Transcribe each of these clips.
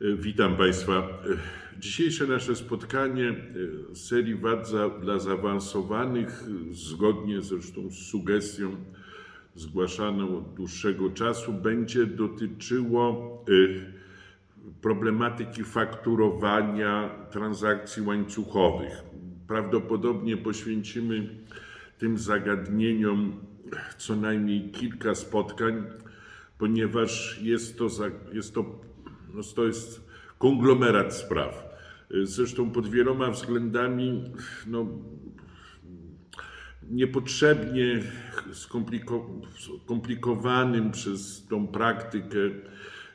E, Witam Państwa. E, Dzisiejsze nasze spotkanie e, z serii VAT za, dla zaawansowanych, e, zgodnie zresztą z sugestią zgłaszaną od dłuższego czasu, będzie dotyczyło e, problematyki fakturowania transakcji łańcuchowych. Prawdopodobnie poświęcimy tym zagadnieniom co najmniej kilka spotkań, ponieważ jest to, jest to, no to jest konglomerat spraw. Zresztą pod wieloma względami no, niepotrzebnie skompliko- skomplikowanym przez tą praktykę.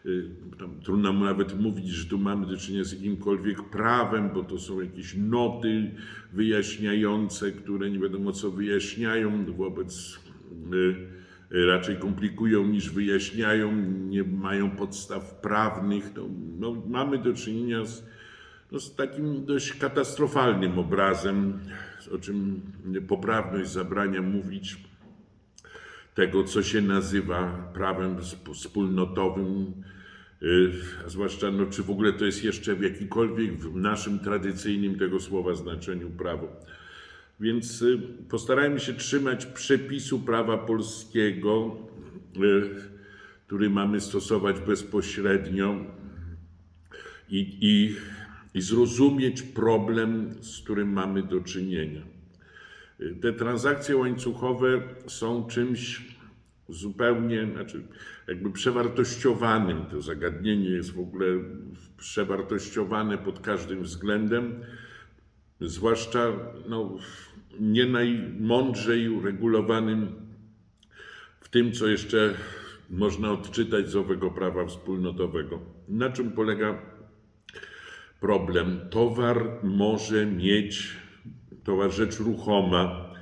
y, Tam trudno mu nawet mówić, że tu mamy do czynienia z jakimkolwiek prawem, bo to są jakieś noty wyjaśniające, które nie wiadomo co wyjaśniają wobec y, raczej komplikują niż wyjaśniają, nie mają podstaw prawnych. No, no, mamy do czynienia z, no, z takim dość katastrofalnym obrazem, o czym poprawność zabrania mówić tego, co się nazywa prawem sp- wspólnotowym, y, a zwłaszcza, no, czy w ogóle to jest jeszcze w jakikolwiek w naszym tradycyjnym tego słowa znaczeniu prawo. Więc y, postarajmy się trzymać przepisu prawa polskiego, y, który mamy stosować bezpośrednio i, i, i zrozumieć problem, z którym mamy do czynienia. Y, Te transakcje łańcuchowe są czymś zupełnie, znaczy jakby przewartościowanym. To zagadnienie jest w ogóle przewartościowane pod każdym względem zwłaszcza no, nie najmądrzej uregulowanym w tym, co jeszcze można odczytać z owego prawa wspólnotowego. Na czym polega problem? Towar może mieć, towar rzecz ruchoma,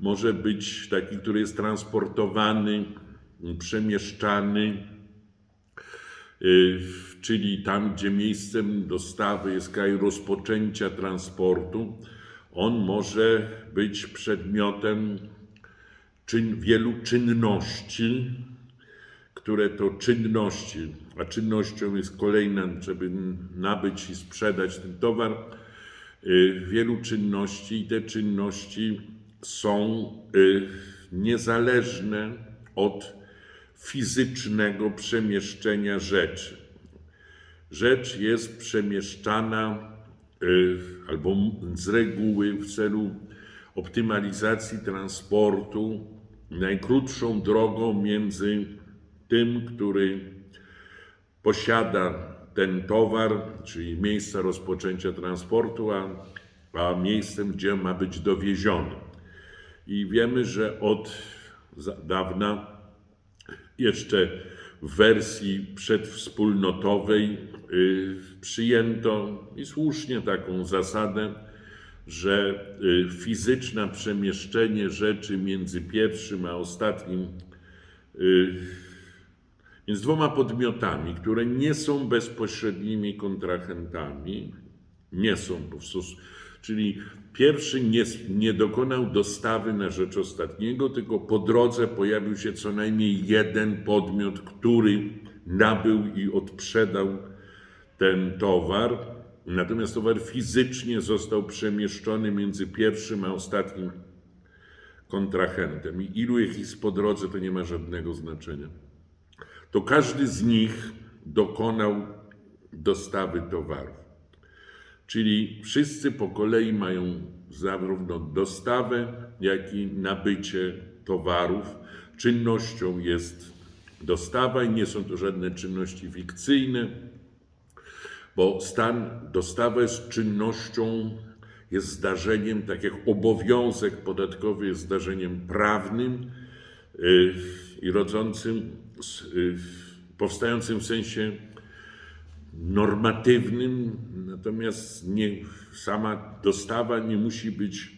może być taki, który jest transportowany, przemieszczany, Y, czyli tam, gdzie miejscem dostawy jest kraj rozpoczęcia transportu, on może być przedmiotem czyn, wielu czynności, które to czynności, a czynnością jest kolejna, żeby nabyć i sprzedać ten towar, y, wielu czynności i te czynności są y, niezależne od fizycznego przemieszczenia rzeczy. Rzecz jest przemieszczana albo z reguły w celu optymalizacji transportu najkrótszą drogą między tym, który posiada ten towar, czyli miejsca rozpoczęcia transportu, a, a miejscem, gdzie ma być dowieziony. I wiemy, że od dawna jeszcze w wersji przedwspólnotowej przyjęto i słusznie taką zasadę, że y, fizyczne przemieszczenie rzeczy między pierwszym a ostatnim, y, między dwoma podmiotami, które nie są bezpośrednimi kontrahentami, nie są po prostu, czyli pierwszy nie, nie dokonał dostawy na rzecz ostatniego, tylko po drodze pojawił się co najmniej jeden podmiot, który nabył i odprzedał ten towar. Natomiast towar fizycznie został przemieszczony między pierwszym a ostatnim kontrahentem. I ilu ich jest po drodze, to nie ma żadnego znaczenia. To każdy z nich dokonał dostawy towaru. Czyli wszyscy po kolei mają zarówno dostawę, jak i nabycie towarów. Czynnością jest dostawa i nie są to żadne czynności fikcyjne, bo stan dostawa jest czynnością, jest zdarzeniem, tak jak obowiązek podatkowy jest zdarzeniem prawnym yy, i rodzącym, yy, powstającym w sensie normatywnym, natomiast nie, sama dostawa nie musi być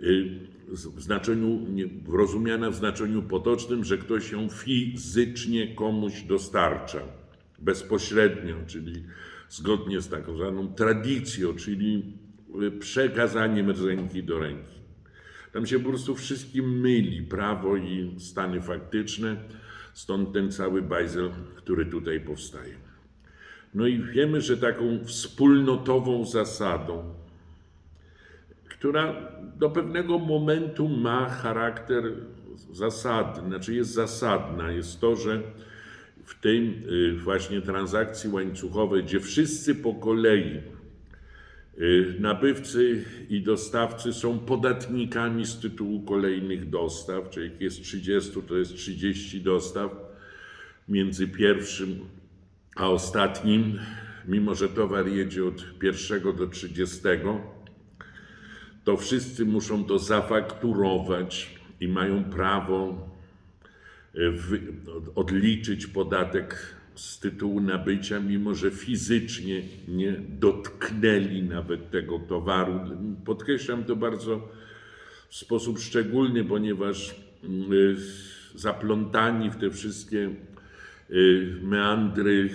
y, w znaczeniu, rozumiana w znaczeniu potocznym, że ktoś ją fizycznie komuś dostarcza bezpośrednio, czyli zgodnie z tak zwaną tradycją, czyli y, przekazaniem ręki do ręki. Tam się po prostu wszystkim myli prawo i stany faktyczne, stąd ten cały bajzel, który tutaj powstaje. No i wiemy, że taką wspólnotową zasadą, która do pewnego momentu ma charakter zasadny, znaczy jest zasadna, jest to, że w tej y, właśnie transakcji łańcuchowej, gdzie wszyscy po kolei y, nabywcy i dostawcy są podatnikami z tytułu kolejnych dostaw, czyli jak jest 30, to jest 30 dostaw między pierwszym a ostatnim, mimo że towar jedzie od pierwszego do 30, to wszyscy muszą to zafakturować i mają prawo odliczyć podatek z tytułu nabycia, mimo że fizycznie nie dotknęli nawet tego towaru. Podkreślam to bardzo w sposób szczególny, ponieważ y, zaplątani w te wszystkie y, meandry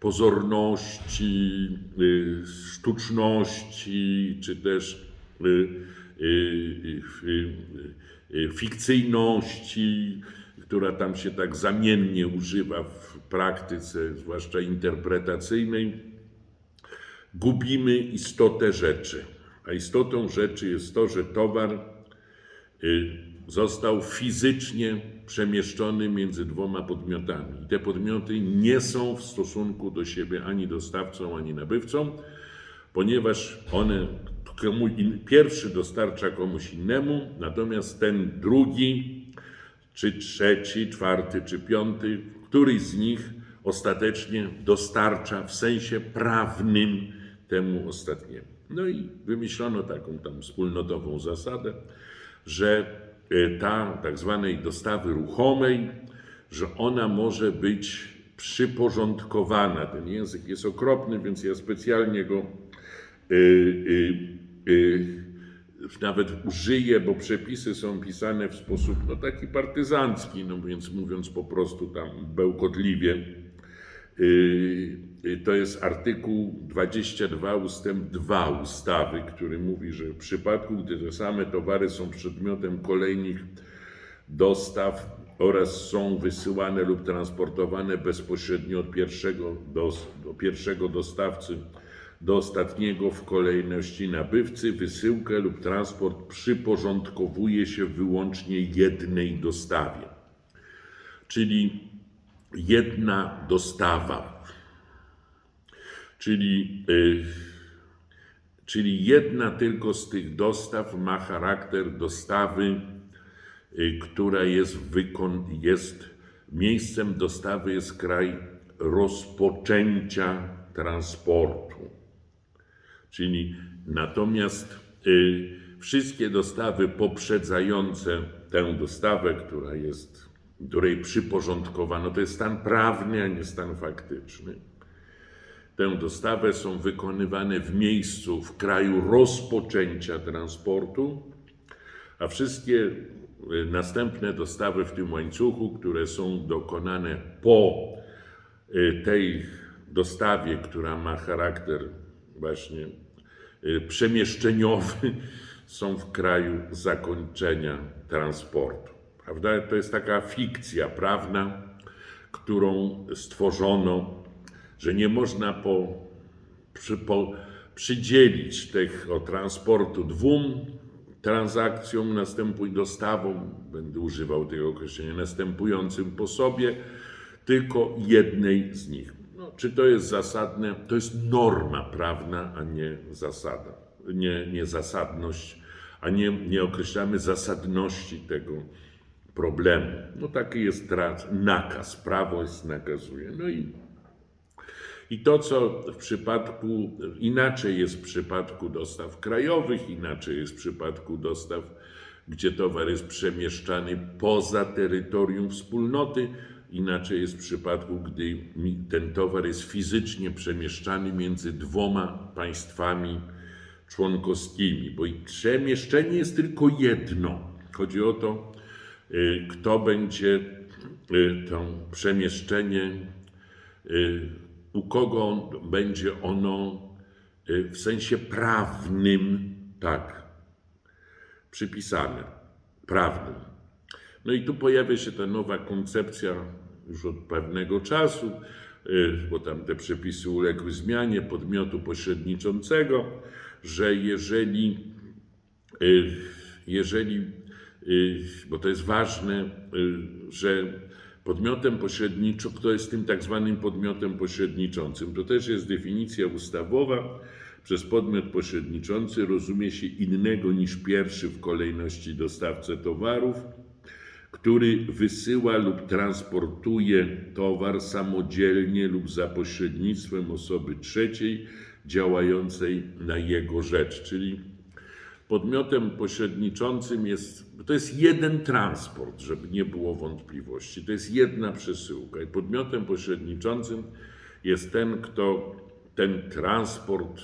pozorności, y, sztuczności, czy też fikcyjności, która tam się tak zamiennie używa w praktyce, zwłaszcza interpretacyjnej, gubimy istotę rzeczy. A istotą rzeczy jest to, że towar y, został fizycznie przemieszczony między dwoma podmiotami. Te podmioty nie są w stosunku do siebie ani dostawcą, ani nabywcą, ponieważ one pierwszy dostarcza komuś innemu, natomiast ten drugi, czy trzeci, czwarty, czy piąty, któryś z nich ostatecznie dostarcza w sensie prawnym temu ostatniemu. No i wymyślono taką tam wspólnotową zasadę, że e, ta tak zwanej dostawy ruchomej, że ona może być przyporządkowana. Ten język jest okropny, więc ja specjalnie go y, nawet użyję, bo przepisy są pisane w sposób no, taki partyzancki, no więc mówiąc po prostu tam bełkotliwie. Y, y, To jest artykuł 22 ustęp 2 ustawy, który mówi, że w przypadku, gdy te same towary są przedmiotem kolejnych dostaw oraz są wysyłane lub transportowane bezpośrednio od pierwszego, do, do pierwszego dostawcy do ostatniego w kolejności nabywcy, wysyłkę lub transport przyporządkowuje się wyłącznie jednej dostawie. Czyli jedna dostawa. Czyli, y, czyli jedna tylko z tych dostaw ma charakter dostawy, y, która jest, wykon, jest miejscem dostawy, jest kraj rozpoczęcia transportu. Czyli natomiast y, wszystkie dostawy poprzedzające tę dostawę, która jest, której przyporządkowano, to jest stan prawny, a nie stan faktyczny. Tę dostawę są wykonywane w miejscu, w kraju rozpoczęcia transportu, a wszystkie y, następne dostawy w tym łańcuchu, które są dokonane po y, tej dostawie, która ma charakter właśnie y, przemieszczeniowy, są w kraju zakończenia transportu. Prawda? To jest taka fikcja prawna, którą stworzono, że nie można po, przy, po, przydzielić tego transportu dwóm transakcjom, następuj dostawom, będę używał tego określenia, następującym po sobie, tylko jednej z nich. Czy to jest zasadne? To jest norma prawna, a nie zasada, nie, nie zasadność, a nie, nie określamy zasadności tego problemu. No taki jest nakaz, prawo jest nakazuje. No i, i to, co w przypadku, inaczej jest w przypadku dostaw krajowych, inaczej jest w przypadku dostaw, gdzie towar jest przemieszczany poza terytorium wspólnoty, Inaczej jest w przypadku, gdy ten towar jest fizycznie przemieszczany między dwoma państwami członkowskimi, bo przemieszczenie jest tylko jedno. Chodzi o to, y, kto będzie y, to przemieszczenie, y, u kogo będzie ono w sensie prawnym, tak, przypisane, prawnym. No i tu pojawia się ta nowa koncepcja już od pewnego czasu, y, bo tam te przepisy uległy zmianie, podmiotu pośredniczącego, że jeżeli, y, jeżeli y, bo to jest ważne, że podmiotem pośredniczym, kto jest tym tak zwanym podmiotem pośredniczącym, to też jest definicja ustawowa. Przez podmiot pośredniczący rozumie się innego niż pierwszy w kolejności dostawcę towarów, który wysyła lub transportuje towar samodzielnie lub za pośrednictwem osoby trzeciej działającej na jego rzecz, czyli podmiotem pośredniczącym jest, to jest jeden transport, żeby nie było wątpliwości, to jest jedna przesyłka i podmiotem pośredniczącym jest ten, kto ten transport,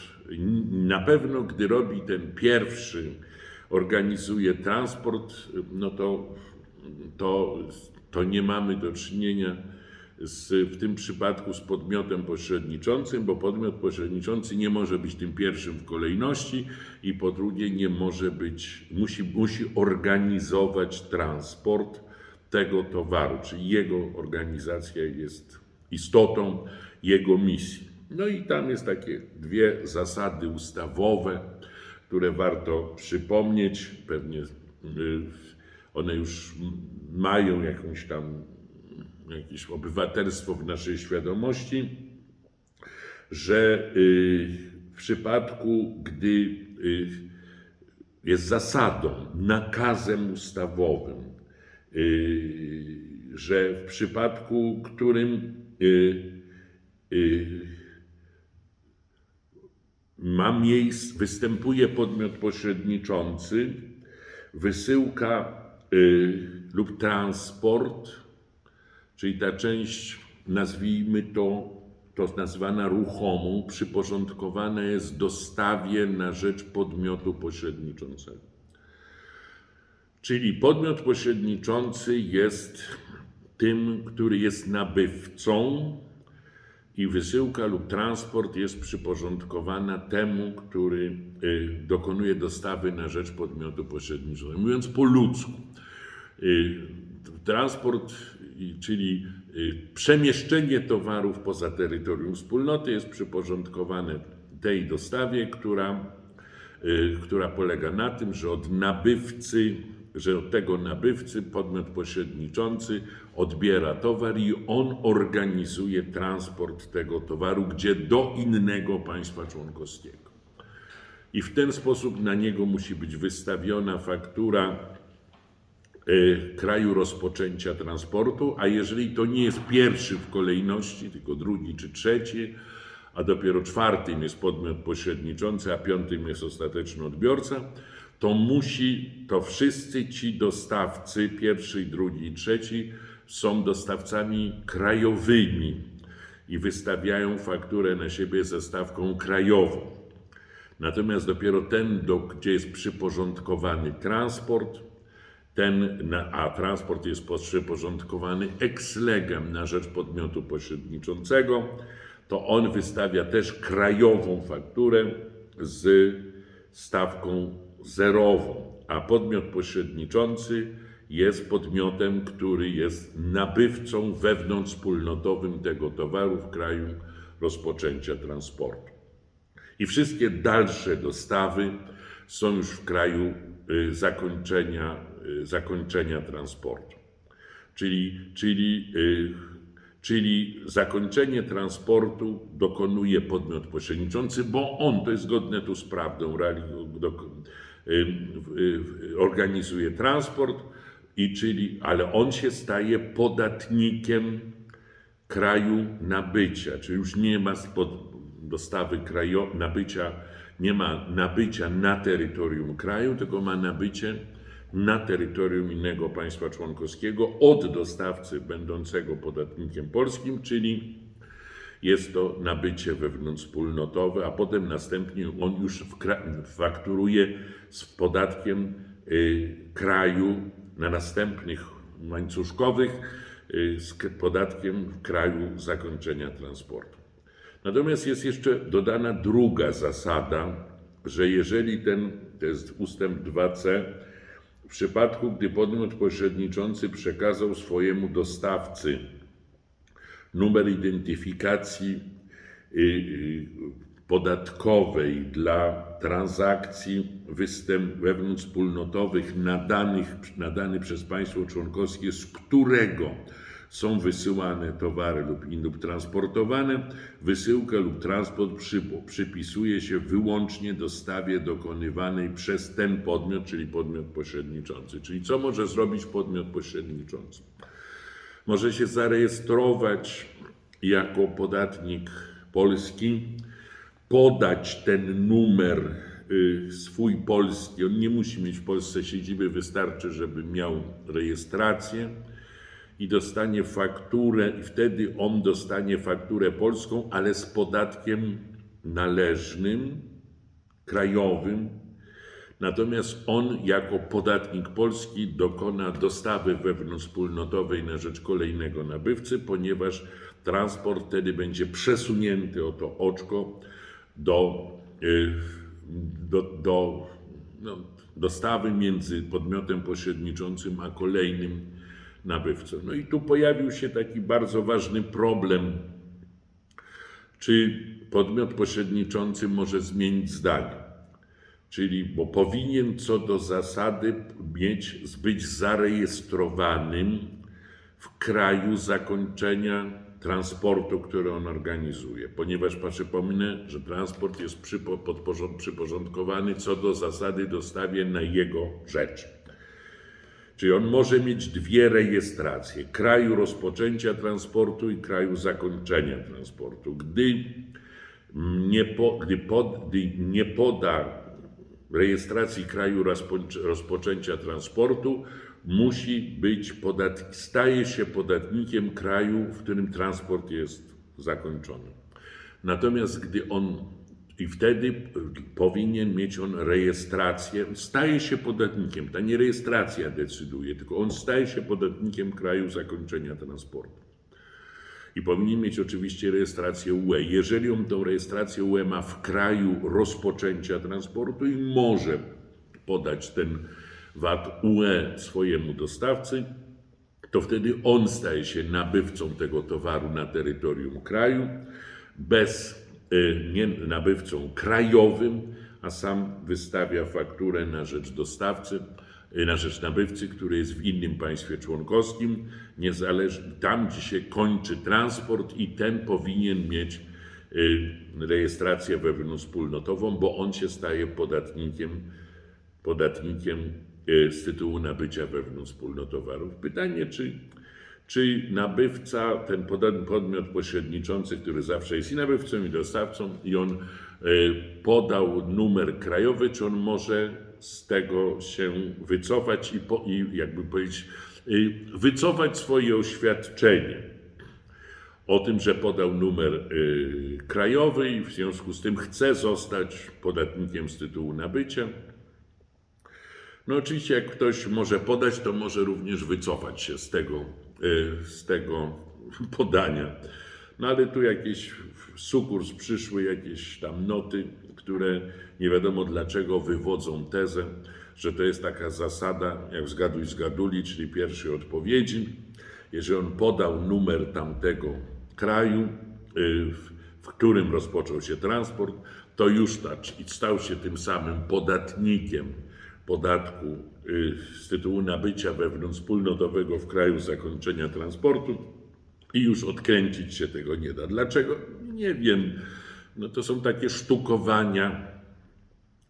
na pewno gdy robi ten pierwszy, organizuje transport, no to, to, to nie mamy do czynienia z, w tym przypadku z podmiotem pośredniczącym, bo podmiot pośredniczący nie może być tym pierwszym w kolejności i po drugie nie może być, musi, musi organizować transport tego towaru, czyli jego organizacja jest istotą jego misji. No i tam jest takie dwie zasady ustawowe, które warto przypomnieć. Pewnie y, one już mają jakąś tam jakieś obywatelstwo w naszej świadomości, że y, w przypadku, gdy y, jest zasadą, nakazem ustawowym, że w przypadku, którym ma miejsce, występuje podmiot pośredniczący, wysyłka y, lub transport, czyli ta część, nazwijmy to, to nazwana ruchomą, przyporządkowana jest dostawie na rzecz podmiotu pośredniczącego. Czyli podmiot pośredniczący jest tym, który jest nabywcą, i wysyłka lub transport jest przyporządkowana temu, który y, dokonuje dostawy na rzecz podmiotu pośredniczego. Mówiąc po ludzku, y, transport, y, czyli przemieszczenie towarów poza terytorium wspólnoty jest przyporządkowane tej dostawie, która, która polega na tym, że od nabywcy że od tego nabywcy podmiot pośredniczący odbiera towar i on organizuje transport tego towaru gdzie do innego państwa członkowskiego. I w ten sposób na niego musi być wystawiona faktura y, kraju rozpoczęcia transportu, a jeżeli to nie jest pierwszy w kolejności, tylko drugi czy trzeci, a dopiero czwartym jest podmiot pośredniczący, a piątym jest ostateczny odbiorca, to musi, to wszyscy ci dostawcy, pierwszy, drugi trzeci, są dostawcami krajowymi i wystawiają fakturę na siebie ze stawką krajową. Natomiast dopiero ten, do, gdzie jest przyporządkowany transport, ten, a transport jest przyporządkowany ex legem na rzecz podmiotu pośredniczącego, to on wystawia też krajową fakturę z stawką zerową, a podmiot pośredniczący jest podmiotem, który jest nabywcą wewnątrzwspólnotowym tego towaru w kraju rozpoczęcia transportu. I wszystkie dalsze dostawy są już w kraju y, zakończenia, y, zakończenia transportu. Czyli, czyli, y, czyli zakończenie transportu dokonuje podmiot pośredniczący, bo on, to jest zgodne tu z prawdą, organizuje transport, i czyli, ale on się staje podatnikiem kraju nabycia, czyli już nie ma spod dostawy krajo, nabycia, nie ma nabycia na terytorium kraju, tylko ma nabycie na terytorium innego państwa członkowskiego od dostawcy będącego podatnikiem polskim, czyli jest to nabycie wewnątrzwspólnotowe, a potem następnie on już fakturuje z podatkiem y, kraju na następnych łańcuszkowych y, z podatkiem w kraju zakończenia transportu. Natomiast jest jeszcze dodana druga zasada, że jeżeli ten, to jest ustęp 2c, w przypadku gdy podmiot pośredniczący przekazał swojemu dostawcy numer identyfikacji y, y, podatkowej dla transakcji występ wewnątrzwspólnotowych nadanych, nadany przez państwo członkowskie, z którego są wysyłane towary lub, lub transportowane, wysyłkę lub transport przy, przypisuje się wyłącznie dostawie dokonywanej przez ten podmiot, czyli podmiot pośredniczący. Czyli co może zrobić podmiot pośredniczący? Może się zarejestrować jako podatnik polski, podać ten numer y, swój polski. On nie musi mieć w Polsce siedziby, wystarczy, żeby miał rejestrację i dostanie fakturę, i wtedy on dostanie fakturę polską, ale z podatkiem należnym, krajowym. Natomiast on jako podatnik polski dokona dostawy wewnątrzwspólnotowej na rzecz kolejnego nabywcy, ponieważ transport wtedy będzie przesunięty o to oczko do, y, do, do no, dostawy między podmiotem pośredniczącym a kolejnym nabywcą. No i tu pojawił się taki bardzo ważny problem, czy podmiot pośredniczący może zmienić zdanie. Czyli, bo powinien co do zasady mieć, być zarejestrowanym w kraju zakończenia transportu, który on organizuje. Ponieważ przypomnę, że transport jest przyporządkowany co do zasady dostawie na jego rzecz. Czyli on może mieć dwie rejestracje: kraju rozpoczęcia transportu i kraju zakończenia transportu. Gdy nie, po, gdy, pod, gdy nie poda rejestracji kraju rozpoczę- rozpoczęcia transportu, musi być podat, staje się podatnikiem kraju, w którym transport jest zakończony. Natomiast gdy on i wtedy powinien mieć on rejestrację, staje się podatnikiem. Ta nie rejestracja decyduje, tylko on staje się podatnikiem kraju zakończenia transportu. I powinien mieć oczywiście rejestrację UE. Jeżeli on tą rejestrację UE ma w kraju rozpoczęcia transportu i może podać ten VAT UE swojemu dostawcy, to wtedy on staje się nabywcą tego towaru na terytorium kraju, bez y, nie nabywcą krajowym, a sam wystawia fakturę na rzecz dostawcy, na rzecz nabywcy, który jest w innym państwie członkowskim, niezależnie tam, gdzie się kończy transport i ten powinien mieć y, rejestrację wewnątrzwspólnotową, bo on się staje podatnikiem podatnikiem e, z tytułu nabycia wewnątrzwspólnotowarów. Pytanie, czy, czy nabywca, ten podmiot pośredniczący, który zawsze jest i nabywcą, i dostawcą, i on podał numer krajowy, czy on może z tego się wycofać i, po, i jakby powiedzieć, wycofać swoje oświadczenie o tym, że podał numer y, krajowy i w związku z tym chce zostać podatnikiem z tytułu nabycia. No oczywiście jak ktoś może podać, to może również wycofać się z tego, y, z tego podania. No ale tu jakieś sukurs przyszły jakieś tam noty, które nie wiadomo dlaczego wywodzą tezę, że to jest taka zasada, jak zgaduj zgaduli, czyli pierwszej odpowiedzi. Jeżeli on podał numer tamtego kraju, y, w, którym rozpoczął się transport, to już i stał się tym samym podatnikiem podatku y, z tytułu nabycia wewnątrzwspólnotowego w kraju zakończenia transportu i już odkręcić się tego nie da. Dlaczego? Nie wiem. No to są takie sztukowania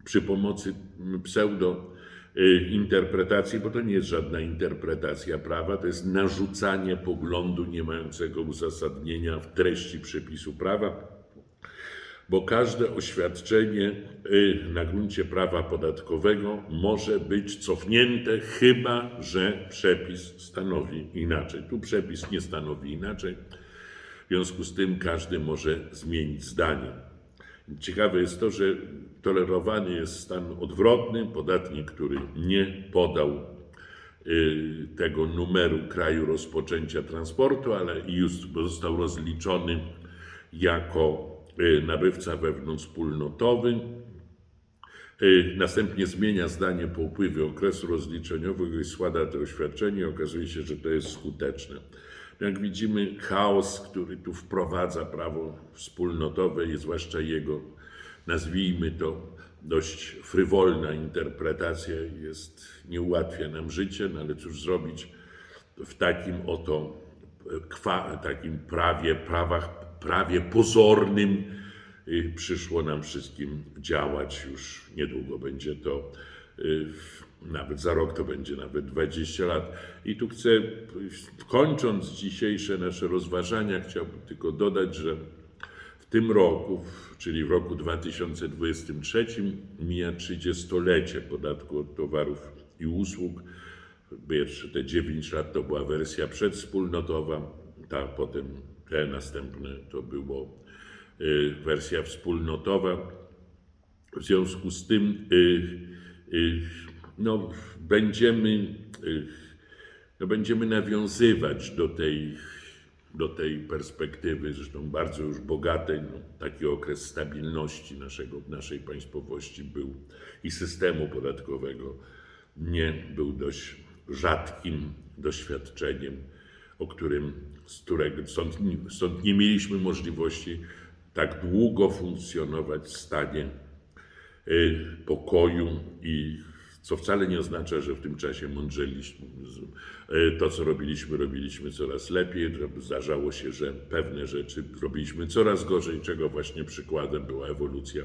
przy pomocy pseudo y, interpretacji, bo to nie jest żadna interpretacja prawa, to jest narzucanie poglądu nie mającego uzasadnienia w treści przepisu prawa, bo każde oświadczenie y, na gruncie prawa podatkowego może być cofnięte, chyba że przepis stanowi inaczej. Tu przepis nie stanowi inaczej, w związku z tym każdy może zmienić zdanie. Ciekawe jest to, że tolerowany jest stan odwrotny. Podatnik, który nie podał y, tego numeru kraju rozpoczęcia transportu, ale już został rozliczony jako nabywca wewnątrzwspólnotowy. Y, Następnie zmienia zdanie po upływie okresu rozliczeniowego i składa to oświadczenie. Okazuje się, że to jest skuteczne. jak widzimy, chaos, który tu wprowadza prawo wspólnotowe i zwłaszcza jego, nazwijmy to, dość frywolna interpretacja jest, nie ułatwia nam życia, no ale cóż zrobić w takim oto kwa, takim prawie, prawach, prawie pozornym przyszło nam wszystkim działać. Już niedługo będzie to, y, nawet za rok to będzie nawet 20 lat. I tu chcę, kończąc dzisiejsze nasze rozważania, chciałbym tylko dodać, że w tym roku, czyli w roku 2023, mija 30-lecie podatku od towarów i usług. Pierwsze te 9 lat to była wersja przedwspólnotowa, ta potem te następne to było y, wersja wspólnotowa. W związku z tym y, y, no, będziemy, no, będziemy nawiązywać do tej, do tej perspektywy, zresztą bardzo już bogatej. No, taki okres stabilności naszego, naszej państwowości był i systemu podatkowego nie był dość rzadkim doświadczeniem, o którym, z którego stąd, stąd nie mieliśmy możliwości tak długo funkcjonować w stanie y, pokoju i co wcale nie oznacza, że w tym czasie mądrzeliśmy. Y, To, co robiliśmy, robiliśmy coraz lepiej. Zdarzało się, że pewne rzeczy robiliśmy coraz gorzej, czego właśnie przykładem była ewolucja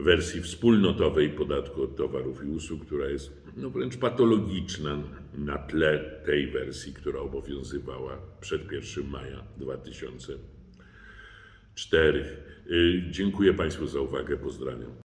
wersji wspólnotowej podatku od towarów i usług, która jest no, wręcz patologiczna na tle tej wersji, która obowiązywała przed 1 maja 2004. Y, Dziękuję Państwu za uwagę. Pozdrawiam.